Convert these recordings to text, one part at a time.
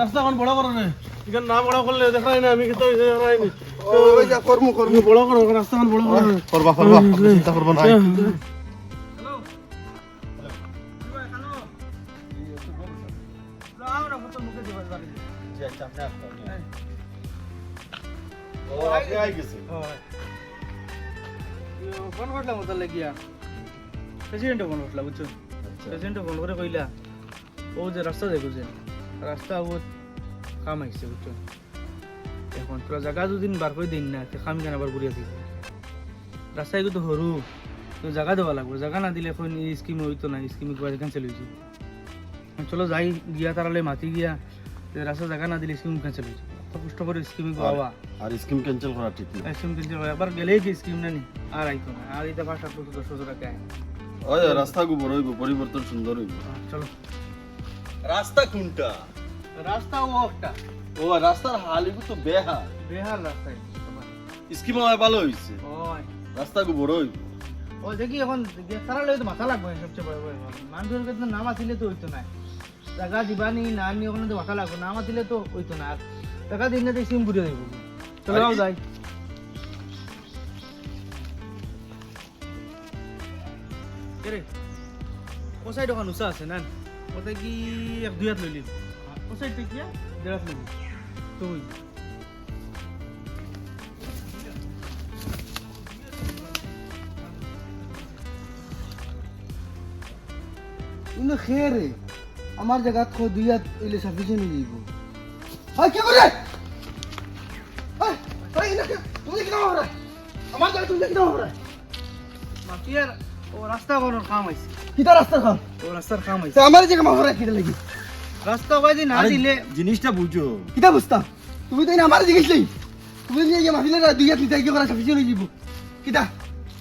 রাস্তা এখন বড় করো না এখানে না বড় করলে দেখাই না আমি কিন্তু দেখাই নি ওই যা কর্ম কর্ম বড় করো রাস্তা এখন বড় করো করবা করবা চিন্তা করবা না ও আপনি আই গেছে ফোন করলাম ওটার লাগিয়া প্রেসিডেন্টে ফোন করলাম বুঝছ প্রেসিডেন্টে ফোন করে কইলা। ও যে রাস্তা দেখো যে রাস্তা ও কাম আইছে বুঝছ? এখন তোরা জায়গা দুদিন বার করে দিন না কাম কেন আবার ঘুরিয়ে দিব রাস্তা এগুলো তো সরু তো জায়গা দেওয়া লাগবে। জায়গা না দিলে এখন এই স্কিম হইতো না স্কিম ক্যান্সেল হয়েছে চলো যাই গিয়া তারালে মাতি গিয়া রাস্তা জায়গা না দিলে স্কিম ক্যান্সেল হয়েছে কষ্ট করে স্কিম বাবা আর স্কিম ক্যান্সেল করা ঠিক না স্কিম ক্যান্সেল হয় আবার গেলেই কি স্কিম না নি? আর আইতো না আর এটা ভাষা তো দশ হাজার টাকা আয় ওই রাস্তা গু বড় হইব পরিবর্তন সুন্দর হইব চলো। রাস্তা কোনটা? রাস্তা ও একটা। ও রাস্তার হাল এগু তো বেহাল। বেহাল রাস্তায় স্কিম হয় ভালো হইছে। রাস্তা গু বড় হইব। ও দেখি এখন তারা লই তো মাথা লাগবে সবচেয়ে বড় বড় মানুষের কাছে নাম আসিলে তো হইতো না। টাকা দিবানি না নি ওখানে তো মাথা লাগবে নাম আসিলে তো হইতো না। টাকা দিন না সিম ঘুরে দেবো। চলো আর- যাই। রে? ও সাইড ওখানে উষা আছে না ওটা কি এক দুই হাত লইলি ও সাইড থেকে দেড় হাত লইলি তো ওই। ইনো খেয়ে আমার জায়গাত খো দুই হাত ইলে সাফিসিয়েন্ট হয়ে যাইব। হয় কে করে? হয় হয় ইনো কে তুমি কি নাও রে আমার জায়গা তুমি কি নাও রে মাফিয়ার ও রাস্তা বানোর কাম আইছে কিটা রাস্তা খাও ও রাস্তার কাম আইছে তো আমার জায়গা মাফরা কিটা লাগি রাস্তা বাইদি না দিলে জিনিসটা বুঝো কিটা বুঝতাম? তুমি তো ইনো আমার জিজ্ঞেস তুমি যে মাফিলে দুই হাত নিতে কি করে সাফিসিয়েন্ট হয়ে যাইব কিটা?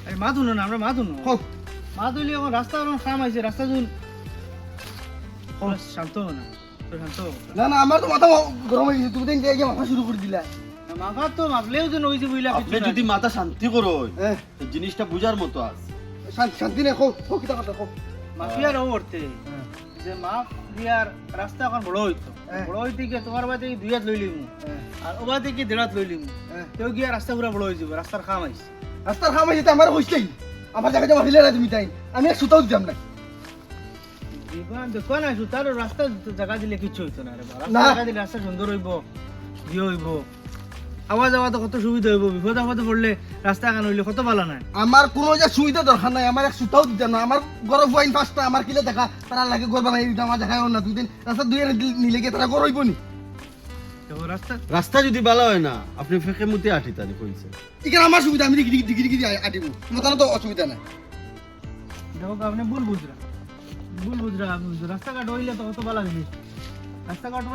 এই মা ধুনো না আমরা মা ধুনো হোক মা ধুলি এখন রাস্তা বানোর কাম আইছে রাস্তা ধুন। শান্ত না শান্ত না না আমার তো মাথা গরম হয়ে গেছে। তুমি তো মাথা শুরু করে দিলা। মাফা তো মাফলেও যে নইছে বুইলা আপনি যদি মাথা শান্তি করো হ্যাঁ। জিনিসটা বুঝার মতো আছে। শান্তি কথা মাফিয়ার ও যে মাফ দিয়ার রাস্তা এখন বড় হইতো হ্যাঁ। বড় হইতে গিয়ে তোমার বাড়িতে দুই হাত হ্যাঁ। আর ও বাড়িতে গিয়ে দেড় হাত লইলি মু হ্যাঁ। তেও গিয়া রাস্তা পুরা বড় হয়ে যাবে রাস্তার কাম আইছে রাস্তার খাম আছে আমার হইছেই আমার জায়গাটা মাফিলে না তুমি তাই। আমি এক সুতাও দিতাম না জীবন দেখো না সুতার রাস্তা জায়গা দিলে কিচ্ছু হইতো না রে। রাস্তা না। জায়গা দিলে রাস্তা সুন্দর হইব ইয়ে হইব। আওয়া যাওয়া তো কত সুবিধা হইব বিপদ আপদে পড়লে রাস্তা কান হইলে কত ভালো নাই? আমার কোনো যে সুবিধা দরকার নাই আমার এক সুতাও দিতাম না আমার গরম ওয়াইন পাঁচটা আমার কিলে দেখা তারা লাগে গড় বানাই দিতাম আমার দেখায় না দুই দিন রাস্তা দুই নিলে গিয়ে তারা গড় হইব নি। রাস্তা রাস্তা যদি ভালো হয় না আপনি ফেকে মুতে আঠি তানি কইছে। এখানে আমার সুবিধা আমি ডিগ্রি ডিগ্রি ডিগ্রি আটিব। তোমার তো অসুবিধা নাই। দেখো আপনি ভুল বুঝরা। ভুল বুঝরা। রাস্তাঘাট হইলে তো কত ভালো জিনিস। রাস্তাঘাট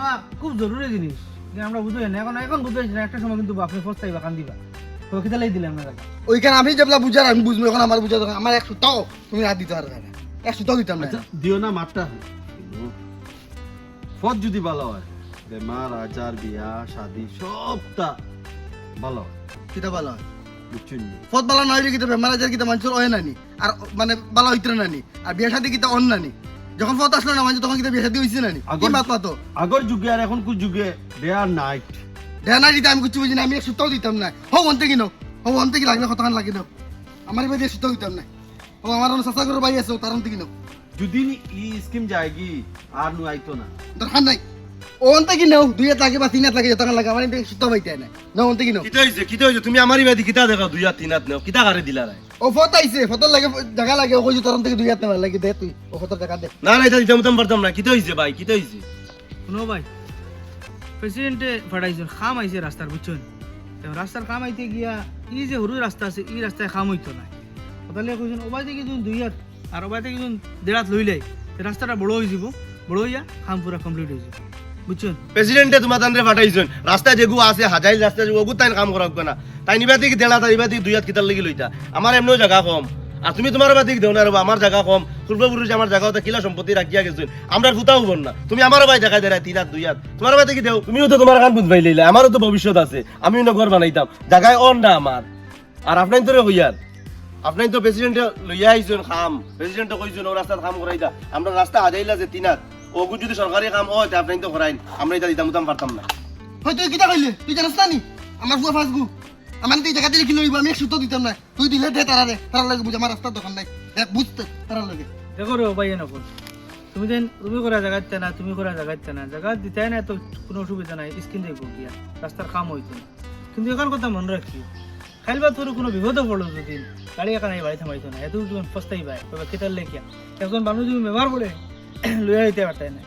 খুব জরুরি জিনিস। যে আমরা বুঝতে না এখন এখন বুঝতে না একটা সময় কিন্তু আপনি দিবা তো কিতালাই দিলাম না ওইখানে আমি যেগুলা বুঝার আমি বুঝব এখন আমার বুঝা দরকার আমার এক সুতাও তুমি হাত দিতে পারবে না। এক সুতাও দিতাম না। আচ্ছা দিও না মাঠটা। পথ যদি ভালো হয় বেমার আচার বিয়া শাদি সবটা ভালো হয়। সেটা ভালো হয়? বুঝছেন ফত বালা কিতা বেমার আজার কিতা মানুষের হয় নানি আর মানে বালা হইতে নানি আর বিয়ে শাদি কিতা অন নানি যখন ফত আসলো না মানে তখন কিন্তু বিয়ে শাদি হইছে নানি কি আগর- মাত মাতো আগর যুগে আর এখন কু যুগে ডে আর নাইট দেয়া আর নাইট আমি কিছু বুঝি না আমি এক সুতাও দিতাম না। হো অন্তে নাও হো অন্তে কি লাগলে কতখান লাগে দাও। আমার এবার দিয়ে সুতাও দিতাম না। ও আমার অন্য চাষা করে বাড়ি আছে তার অন্তে কিনো। যদি নি ই স্কিম যায়গি আর নু আইতো না। দরকার নাই। ও অন্তে কিনো দুই হাত লাগে বা তিন হাত লাগে যতক্ষণ লাগে আমার সুতাও পাইতে না কিতা হইছে কিতা হইছে? তুমি আমারই বাদি কিতা দেখা? দুই হাত তিন হাত নেও। কিতা কারে দিলা ও ফত আইছে ফতর লাগে জায়গা লাগে ও কইছো তোর থেকে দুই হাত নেওয়ার লাগে দে তুই ও ফতর জায়গা দে। না না এটা দিতাম পারতাম না। কিতা হইছে ভাই কিতা হইছে? শুনো ভাই প্রেসিডেন্টে ফাটাইছে খাম আইছে রাস্তার বুঝছেন তো রাস্তার কাম আইতে গিয়া ই যে সরু রাস্তা আছে ই রাস্তায় খাম হইতো না তাহলে কইছেন ওবাই থেকে যদি দুই হাত আর ওবাই থেকে যদি দেড় হাত লই লাই তো রাস্তাটা বড় হয়ে যাব বড় হইয়া খাম পুরা কমপ্লিট হয়ে যাব। প্রেসিডেন্টে তোমার রাস্তা যেগু আছে রাস্তা যেগু তাই কাম না তাই নিবা দেলা তাই নিবা থেকে দুই হাত কিতার লাগি লইতা। আমার জায়গা কম। আর তুমি তোমার বাদি দেও না আমার জায়গা কম। পূর্বপুরুষ আমার জায়গা হতে কিলা সম্পত্তি রাখিয়া গেছেন আমরা না। তুমি আমার দেখা দেয় তিন হাত, দুই হাত। তোমার বাদি কি দেও তুমিও তো তোমার কান বুঝবাই লইলে। আমারও তো ভবিষ্যৎ আছে। আমিও না ঘর বানাইতাম জায়গায় অন না আমার আর আপনাই তো হইয়ার আপনি তো প্রেসিডেন্টে লইয়া আইছেন খাম। প্রেসিডেন্টে কইছেন, ও রাস্তাত কাম করাইতা আমরা রাস্তা হাজাইলা যে তিন হাত। ওগু যদি সরকারি কাম হয় তা আপনি তো করাইন। আমরা এটা দিতাম উতাম পারতাম না। হয় তুই কিতা কইলে? তুই জানাস না নি? আমার ফুয়া ফাসগু আমার তুই জায়গা দিলে কি লইব আমি এক সুতো দিতাম না তুই দিলে দে তারা রে তারা লাগে বুঝ আমার রাস্তার দোকান নাই। দেখ বুঝতে তারা লাগে। দেখো রে ভাই নকল। তুমি দেন তুমি করা জায়গাতে না তুমি করা জায়গাতে না। জায়গা দিতে না তো কোনো অসুবিধা নাই। স্কিন দেখব গিয়া রাস্তার কাম হইতো না কিন্তু এখন কথা মনে রাখি খাইলবা তোর কোনো বিপদে পড়ল যদি গাড়ি একা নাই বাড়ি থামাইতো না। এত তুমি পাই তবে কেতার লেখিয়া একজন মানুষ তুমি ব্যবহার করে লইয়া দিতে পারতাই না।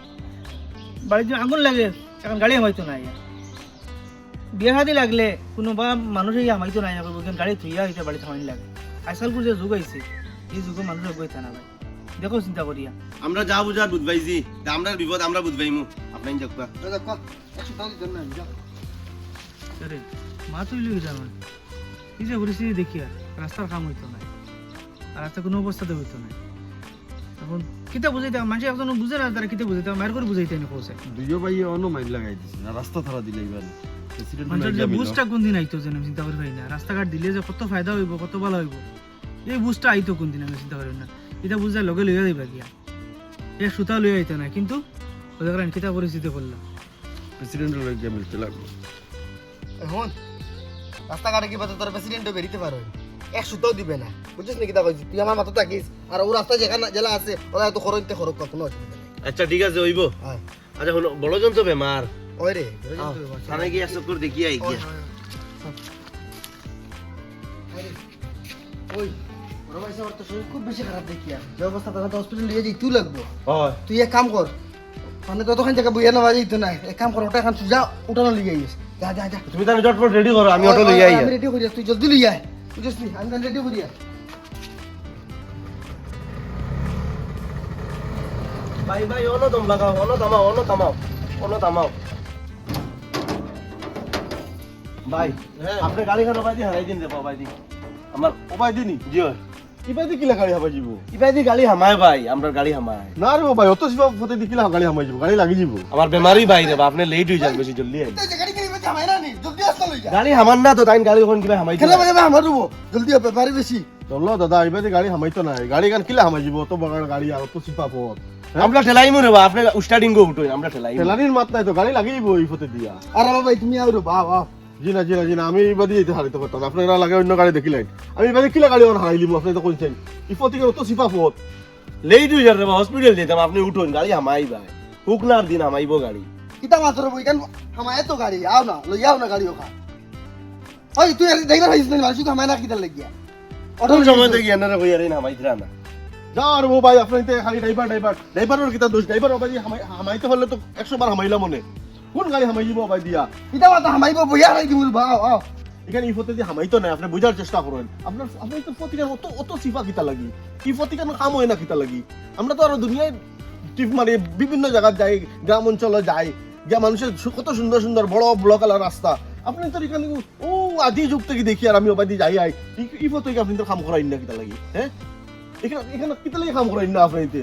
বাড়িতে যদি আগুন লাগে এখন গাড়ি হামাইতো না ইয়া বিয়ে হাতি লাগলে কোনো বা মানুষ ইয়া হামাইতো না ইয়া বলবেন গাড়ি থুইয়া হইতে বাড়ি থামাইনি লাগে। যে যুগ আইছে এই যুগে মানুষ বইতে না ভাই। দেখো চিন্তা করিয়া। আমরা যা বুঝার বুঝবাইছি আমরা বিপদ আমরা বুঝবাইমু। আপনি যাক দেখ এক সুতো দিতাম না আমি, যা। আরে মা তুই লই যাবেন এই যে পরিস্থিতি দেখিয়া রাস্তার কাম হইতো না আর রাস্তা কোনো অবস্থাতে হইতো না এখন কিতা বুঝাইতে মানুষ একজন বুঝে না তারা কিতা বুঝাইতে মায়ের করে বুঝাইতে নি কৌছে দুইও ভাই অন্য মাইল লাগাই দিছে না রাস্তা ধরা দিলে এবার প্রেসিডেন্ট বুঝটা কোন দিন আইতো যেন চিন্তা করি পাই না। রাস্তাঘাট দিলে যে কত ফায়দা হইব কত ভালো হইব। এই বুঝটা আইতো কোন দিন আমি চিন্তা করি না। এটা বুঝার লগে লইয়া দিবা গিয়া। এ সুতা লইয়া আইতো না কিন্তু ওদের কারণে কিতা পরিস্থিতি করলাম। প্রেসিডেন্টের লগে মিলতে লাগল এখন রাস্তাঘাটে কি বাতো তোর প্রেসিডেন্টও বেরিতে পারো? এক সুতাও দিবে না। বুঝছিস নাকি তা কইছি? তুই আমার মাথা থাকিস। আর ও রাস্তা যেখানে জেলা আছে ওরা তো খরচতে খরচ কোনো অসুবিধা নেই। আচ্ছা ঠিক আছে হইব। হ্যাঁ। আচ্ছা হলো তো বেমার। ওই রে থানায় গিয়ে এক চক্কর দেখিয়ে আই গিয়া। ওই বড় তো শরীর খুব বেশি খারাপ দেখি আর। যে অবস্থা তাহলে হসপিটাল নিয়ে যাই তুই লাগবো। তুই এক কাম কর মানে ততক্ষণ জায়গা বইয়া নেওয়া যাইতো না। এক কাম কর ওটা এখন সুজা উঠানো লিয়ে আইস। যা যা যা। তুমি তাহলে রেডি করো আমি অটো লইয়া আই রেডি করি তুই জলদি লইয়া আয়। বুঝছিস নি আমি রেডি করি ভাই ভাই অন্য দম লাগাও অন্য থামাও অন্য থামাও অন্য থামাও ভাই আপনি গাড়ি খানো ভাই দি হারাই দিন রে ভাই দি আমার ওবাই দিনি জি হয় কিলা গাড়ি হামাই যাব ইবাই দি গাড়ি হামায় ভাই আমরা গাড়ি হামায় না রে ভাই অত সিবা ফতে দি কিলা গাড়ি হামাই যাব গাড়ি লাগি যাব আমার বেমারি ভাই রে আপনি লেট হয়ে যান বেশি জলদি আই গাড়ি জামাই না লই তো তাই গাড়ি কিবা হামাই খেলা বাজে আমার রুবো জলদি বাড়ি বেশি চলো দাদা দি গাড়ি হামাইতো নাই গাড়ি গান কিলা হামাই যাব অত বড় গাড়ি আর অত সিপা পথ। আমরা ঠেলাইমু রে বা আপনি স্টার্টিং গো উঠোই আমরা ঠেলাইমু তেলানির মাত নাই তো গাড়ি লাগি যাব ফতে দিয়া। আর ভাই তুমি আও বাহ বাহ জি না জি না জি না আমি ইবাদি যেতে হারিতে পারতাম। আপনারা লাগে অন্য গাড়ি দেখিলেন আমি ইবাদি কিলা গাড়ি ওর হারাইলিম আপনি তো কইছেন ইফতিকে অত সিপা পথ। লেট হয়ে যান রে হসপিটাল যেতাম আপনি উঠুন গাড়ি হামাই ভাই হুকনার দিন হামাইবো গাড়ি। কিতা মাত্র বই কেন হামায় তো গাড়ি আও না লই আও না গাড়ি ওখা ওই তুই আর দেখবার হইছ না মানুষ হামায় না কিতা লাগিয়া। কোন সময় থেকে এনারা কই আর হামাই দিরা না যা আর ও ভাই আপনার খালি ড্রাইভার ড্রাইভার ড্রাইভারের কিতা দোষ? ড্রাইভার ভাই হামাইতে পারলে তো একশো বার হামাইলা মনে। কোন গাড়ি হামাই যাব ভাই দিয়া? কিতা মাত্র হামাইব বইয়া নাই দিমুল বাও আও। এখানে ইফতে দিয়ে হামাইতো নাই আপনি বুঝার চেষ্টা করেন। আপনার আপনি তো ফতিকার অত অত সিফা কিতা লাগি? ইফতিকার কাম হয় না কিতা লাগি। আমরা তো আরও দুনিয়ায় টিপ মারি বিভিন্ন জায়গায় যাই গ্রাম অঞ্চলে যাই। গিয়া মানুষের কত সুন্দর সুন্দর বড় ব্লক আলা রাস্তা। আপনি তো এখানে ও আদি যুগ থেকে দেখি আর আমি ওবাদি যাই আই। ইফতে আপনি তো কাম করাই না কিতা লাগি হ্যাঁ? এখানে এখানে কিতা লাগি কাম করাই না আপনি এতে?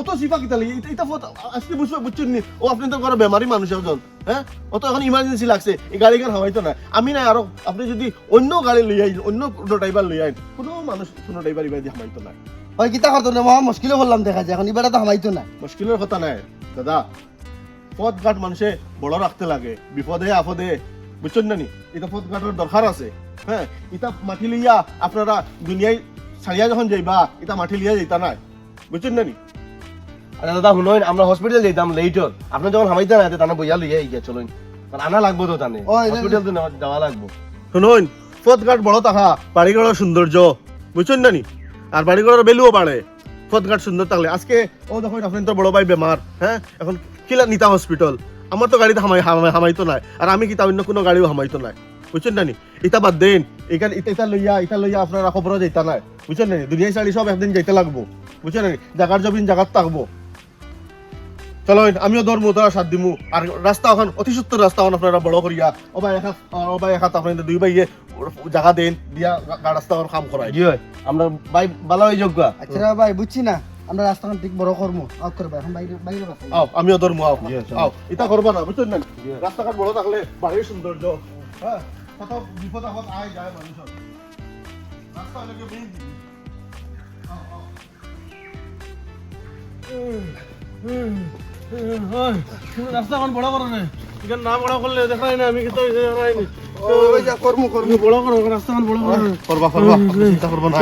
অত সিফা কিতা লাগি? এটা ফত আজকে বুঝবে বুঝছেন নি? ও আপনি তো ঘরে বেমারি মানুষ একজন হ্যাঁ? অত এখন ইমার্জেন্সি লাগছে এই গাড়ি গান হাওয়াইতো না। আমি না আরও আপনি যদি অন্য গাড়ি লই আইন অন্য কোনো ড্রাইভার লই আইন কোনো মানুষ কোনো ড্রাইভার ইবাদি হামাইতো না। ওই কিতা করতো না? মহা মুশকিলে বললাম দেখা যায় এখন এবারে তো হামাইতো না। মুশকিলের কথা নাই। দাদা পথ ঘাট মানুষে বড় রাখতে লাগে। বিপদে আপদে। বুঝছেন না নি? এটা পথ ঘাটের দরকার আছে। হ্যাঁ এটা মাটি লইয়া আপনারা দুনিয়ায় ছাড়িয়া যখন যাইবা এটা মাটি লিয়া যাইতা নাই। বুঝছেন না নি? আরে দাদা শুনুন আমরা হসপিটাল যেতাম লেট হল। আপনি যখন হামাইতে না তানে বইয়া লইয়া আই গিয়া চলুন। কারণ আনা লাগবো তো তানে। হসপিটাল তো যাওয়া লাগবো। শুনুন পথ ঘাট বড় থাকা বাড়িঘরের সৌন্দর্য। বুঝছেন না নি? আর বাড়িঘরের বেলুও বাড়ে। পথ ঘাট সুন্দর থাকলে। আজকে, ও দেখুন আপনার তো বড় ভাই বেমার হ্যাঁ? এখন কিলা নিতা হসপিটাল আমার তো গাড়িতে হামাই হামাই- হামাইতো নাই। আর আমি কিতা অন্য কোনো গাড়িও হামাইতো নাই। বুঝছেন না ইটা বাদ দেন। এখানে এটা ইটা লইয়া ইটা লইয়া আপনারা খবর যাইতা নাই। বুঝছেন না দুনিয়ায় চালি সব একদিন যাইতে লাগবো। বুঝছেন না জাগার জমিন জাগাত থাকব। চলো, আমিও ধর্ম তোরা সাথ দিমু। আর রাস্তা এখন, অতি সত্তর রাস্তা এখন আপনারা বড় করিয়া। ওবাই একা ওবাই একা আপনাদের দুই ভাইয়ে জায়গা দেন দিয়া গা রাস্তা কাম করাই আমরা বাই ভালো হয়ে যোগ্য আচ্ছা ভাই বুঝছি না আমরা রাস্তাখান ঠিক বড় করব আউট করব এখন বাইরে বাইরে আও আমিও ধর্ম আও। আও এটা করবা না বুঝছেন না রাস্তাঘাট বড় থাকলে বাড়ির সৌন্দর্য হ্যাঁ কত বিপদ আপদ আয় যায় মানুষের রাস্তা হলে কি মেইন জিনিস। আও, আও। উম, রাস্তাখন বড় করো না এখানে না বড় করলে দেখাই না আমি কিন্তু ওই যা কর্ম কর্ম বড় করো রাস্তাখন বড় করো। করবা করবা। চিন্তা করব না।